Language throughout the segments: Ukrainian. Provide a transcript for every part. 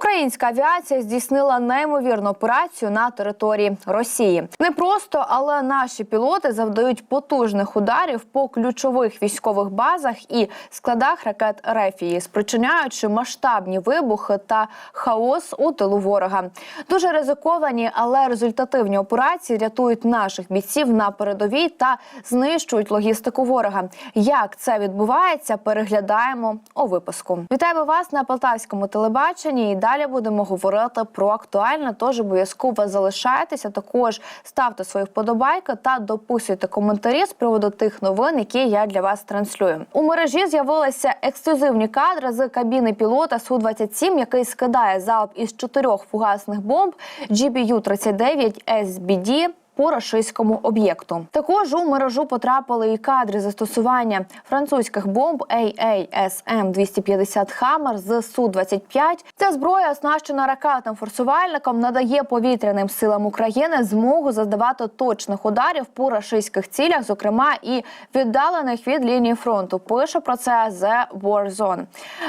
Українська авіація здійснила неймовірну операцію на території Росії. Не просто, але наші пілоти завдають потужних ударів по ключових військових базах і складах ракет Рефії, спричиняючи масштабні вибухи та хаос у тилу ворога. Дуже ризиковані, але результативні операції рятують наших бійців на передовій та знищують логістику ворога. Як це відбувається, переглядаємо у випуску. Вітаємо вас на полтавському телебаченні. І далі будемо говорити про актуальне. Тож обов'язково залишайтеся. Також ставте свої вподобайки та дописуйте коментарі з приводу тих новин, які я для вас транслюю. У мережі з'явилися ексклюзивні кадри з кабіни пілота су 27 який скидає залп із чотирьох фугасних бомб GBU-39 SBD по рашистському об'єкту. Також у мережу потрапили і кадри застосування французьких бомб AASM 250 Хаммер з су 25 Ця зброя, оснащена ракетним форсувальником, надає повітряним силам України змогу завдавати точних ударів по рашистських цілях, зокрема і віддалених від лінії фронту. Пише про це The War.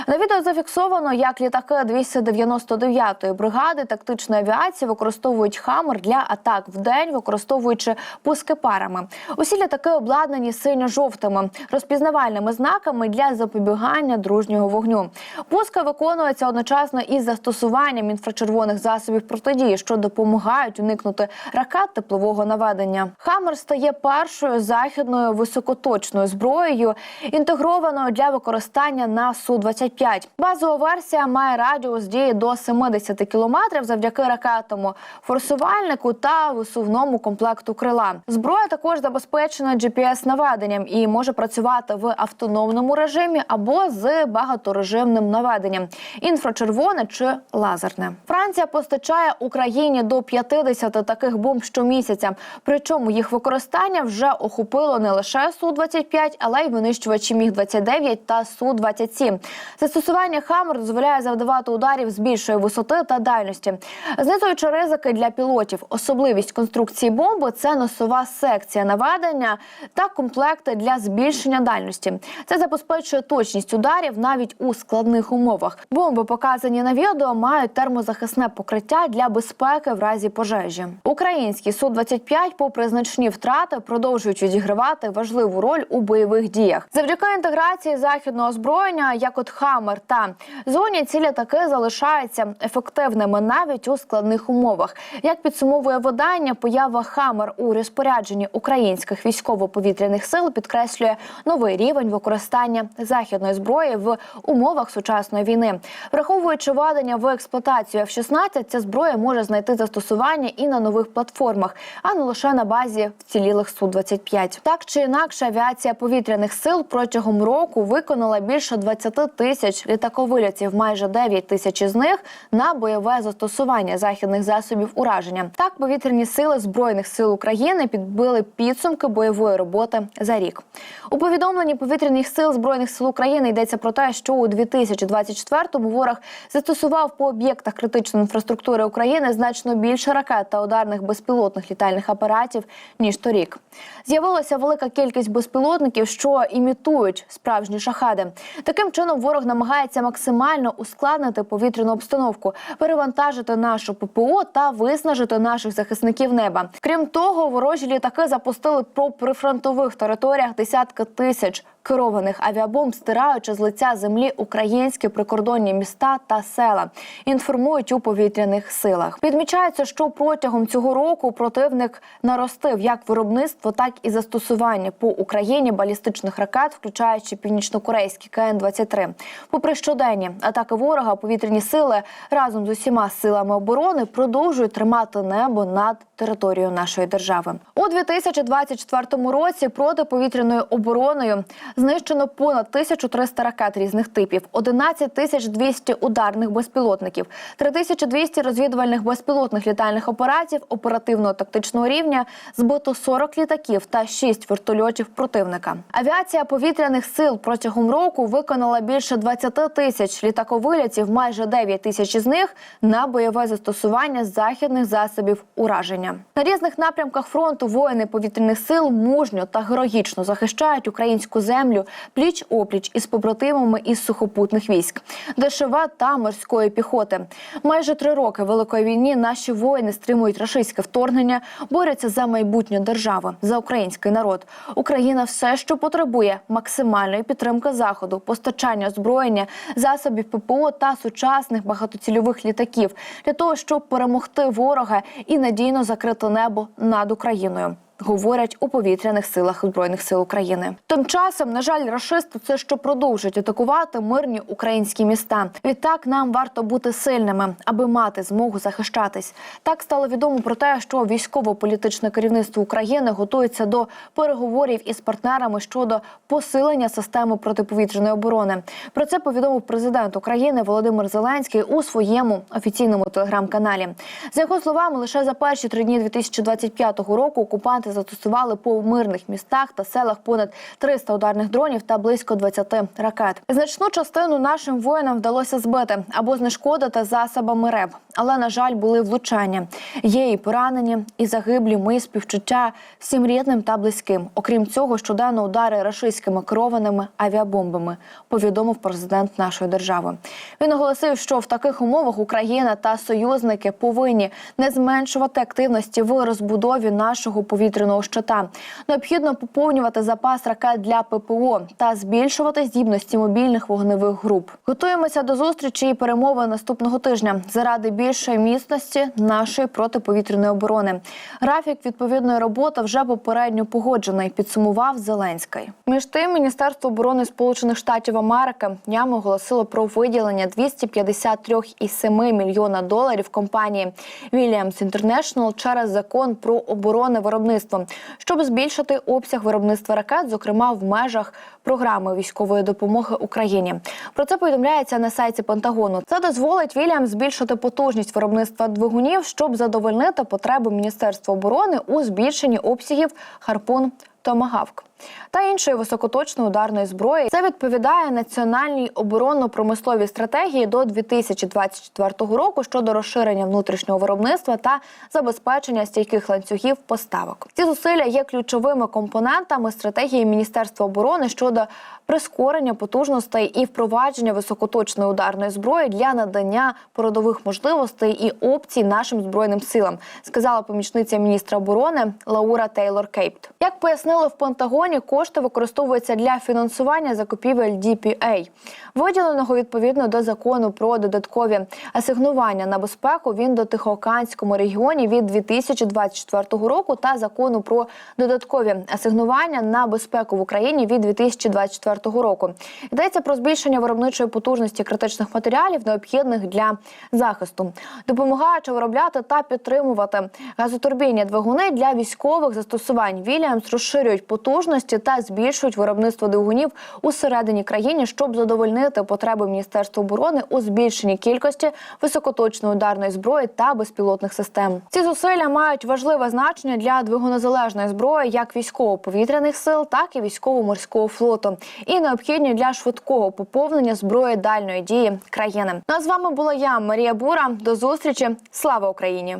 На відео зафіксовано, як літаки 299-ї бригади тактичної авіації використовують хамер для атак в день, використовуючи пуски парами. Усі літаки обладнані синьо-жовтими розпізнавальними знаками для запобігання дружнього вогню. Пуски виконуються одночасно із застосуванням інфрачервоних засобів протидії, що допомагають уникнути ракет теплового наведення. Хаммер стає першою західною високоточною зброєю, інтегрованою для використання на су 25 Базова версія має радіус дії до 70 кілометрів завдяки ракетному форсувальнику та висувному комплекту крила. Зброя також забезпечена gps наведенням і може працювати в автономному режимі або з багаторежимним наведенням інфрачервоне чи лазерне. Франція постачає Україні до 50 таких бомб щомісяця. Причому їх використання вже охопило не лише су 25 але й винищувачі міг 29 та су 27 Застосування хамер дозволяє завдавати ударів з більшої висоти та дальності, знизуючи ризики для пілотів. Особливість конструкції бомби це носова секція наведення та комплекти для збільшення дальності. Це забезпечує точність ударів навіть у складних умовах. Бомби, показані на відео, мають термозахисне покриття для безпеки в разі пожежі. Українські су 25 попри значні втрати, продовжують відігравати важливу роль у бойових діях. Завдяки інтеграції західного озброєння, як от Хаммер та зоні, ці літаки залишаються ефективними навіть у складних умовах. Як підсумовує видання, поява Хаммер у розпорядженні українських військово-повітряних сил підкреслює новий рівень використання західної зброї в умовах сучасної війни. Враховуючи введення в експлуатацію F-16, ця зброя може знайти застосування і на нових платформах, а не лише на базі вцілілих су 25 Так чи інакше, авіація повітряних сил протягом року виконала більше 20 тисяч літаковильотів, майже 9 тисяч із них на бойове застосування західних засобів ураження. Так повітряні сили збройних сил України підбили підсумки бойової роботи за рік. У повідомленні повітряних сил збройних сил України йдеться про те, що у 2024-му ворог застосував по об'єктах критичної інфраструктури України значно більше ракет та ударних безпілотних літальних апаратів ніж торік. З'явилася велика кількість безпілотників, що імітують справжні шахади. Таким чином ворог намагається максимально ускладнити повітряну обстановку, перевантажити нашу ППО та виснажити наших захисників неба. Крім того, ворожі літаки запустили по прифронтових територіях десятки тисяч керованих авіабомб, стираючи з лиця землі українські прикордонні міста та села. Інформують у повітряних силах. Відмічається, що протягом цього року противник наростив як виробництво, так і застосування по Україні балістичних ракет, включаючи північнокорейські КН-23. Попри щоденні атаки ворога, повітряні сили разом з усіма силами оборони продовжують тримати небо над територією нашої держави. У 2024 році протиповітряною обороною знищено понад 1300 ракет різних типів, 11 тисяч 200 ударних безпілотників, 3200 розвідувальних безпілотних літальних апаратів оперативного тактичного рівня, збито 40 літаків та 6 вертольотів противника. Авіація повітряних сил протягом року виконала більше 20 тисяч літаковилітів, майже 9 тисяч із них на бойове застосування західних засобів ураження. На різних напрямках фронту воїни повітряних сил мужньо та героїчно захищають українську землю землю пліч опліч із побратимами із сухопутних військ, ДШВ та морської піхоти. Майже три роки великої війни наші воїни стримують рашистське вторгнення, борються за майбутнє держави, за український народ. Україна все, що потребує максимальної підтримки заходу, постачання озброєння, засобів ППО та сучасних багатоцільових літаків для того, щоб перемогти ворога і надійно закрити небо над Україною. Говорять у повітряних силах збройних сил України. Тим часом, на жаль, рашисти це що продовжують атакувати мирні українські міста. Відтак нам варто бути сильними, аби мати змогу захищатись. Так стало відомо про те, що військово-політичне керівництво України готується до переговорів із партнерами щодо посилення системи протиповітряної оборони. Про це повідомив президент України Володимир Зеленський у своєму офіційному телеграм-каналі. За його словами, лише за перші три дні 2025 року окупанти застосували по мирних містах та селах понад 300 ударних дронів та близько 20 ракет. Значну частину нашим воїнам вдалося збити або знешкодити засобами РЕБ. Але на жаль, були влучання. Є і поранені, і загиблі. Мої співчуття всім рідним та близьким. Окрім цього, щоденно удари рашистськими керованими авіабомбами. Повідомив президент нашої держави. Він оголосив, що в таких умовах Україна та союзники повинні не зменшувати активності в розбудові нашого повітряного щита. Необхідно поповнювати запас ракет для ППО та збільшувати здібності мобільних вогневих груп. Готуємося до зустрічі і перемови наступного тижня заради більшої міцності нашої протиповітряної оборони. Графік відповідної роботи вже попередньо погоджений. Підсумував Зеленський. Між тим, Міністерство оборони Сполучених Штатів Америки днями оголосило про виділення 253,7 мільйона доларів компанії Williams International через закон про оборонне виробництво, щоб збільшити обсяг виробництва ракет, зокрема в межах програми військової допомоги Україні. Про це повідомляється на сайті Пентагону. Це дозволить Вільям збільшити потужність виробництва двигунів, щоб задовольнити потреби Міністерства оборони у збільшенні обсягів харпун Томагавк та іншої високоточної ударної зброї. Це відповідає національній оборонно-промисловій стратегії до 2024 року щодо розширення внутрішнього виробництва та забезпечення стійких ланцюгів поставок. Ці зусилля є ключовими компонентами стратегії Міністерства оборони щодо прискорення потужностей і впровадження високоточної ударної зброї для надання породових можливостей і опцій нашим збройним силам, сказала помічниця міністра оборони Лаура Тейлор Кейпт. Як пояснили в Пентагоні, кошти використовуються для фінансування закупівель DPA, виділеного відповідно до закону про додаткові асигнування на безпеку в індотихоокеанському регіоні від 2024 року та закону про додаткові асигнування на безпеку в Україні від 2024 року. Йдеться про збільшення виробничої потужності критичних матеріалів, необхідних для захисту, допомагаючи виробляти та підтримувати газотурбінні двигуни для військових застосувань. Вільямс розширюють потужності та збільшують виробництво двигунів усередині країни, щоб задовольнити потреби Міністерства оборони у збільшенні кількості високоточної ударної зброї та безпілотних систем. Ці зусилля мають важливе значення для двигунозалежної зброї, як військово-повітряних сил, так і військово-морського флоту, і необхідні для швидкого поповнення зброї дальної дії країни. Ну а з вами була я, Марія Бура. До зустрічі. Слава Україні!